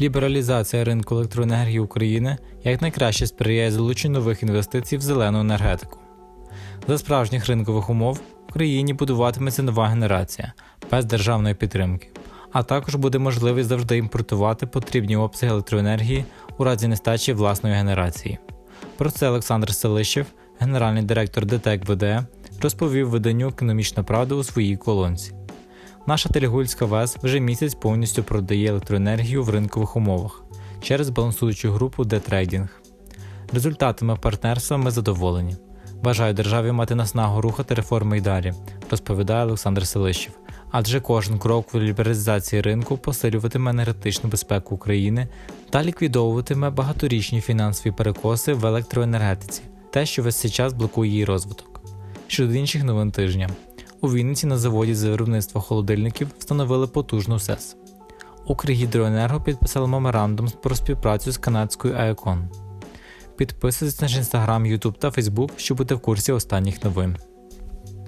Лібералізація ринку електроенергії України якнайкраще сприяє залученню нових інвестицій в зелену енергетику. За справжніх ринкових умов в країні будуватиметься нова генерація без державної підтримки, а також буде можливість завжди імпортувати потрібні обсяги електроенергії у разі нестачі власної генерації. Про це Олександр Селищев, генеральний директор ДТЕК ВД, розповів виданню Економічна правда у своїй колонці. Наша Телегульська ВЕС вже місяць повністю продає електроенергію в ринкових умовах через балансуючу групу D-Trading. Результатами партнерства ми задоволені. Бажаю державі мати наснагу рухати реформи й далі, розповідає Олександр Селищев. Адже кожен крок в лібералізації ринку посилюватиме енергетичну безпеку України та ліквідовуватиме багаторічні фінансові перекоси в електроенергетиці, те, що весь цей час блокує її розвиток. Щодо інших новин тижня, у Вінниці на заводі з виробництва холодильників встановили потужну СЕС. Укргідроенерго підписало меморандум про співпрацю з канадською АЕКОН. Підписуйтесь на наш інстаграм, Ютуб та Фейсбук, щоб бути в курсі останніх новин.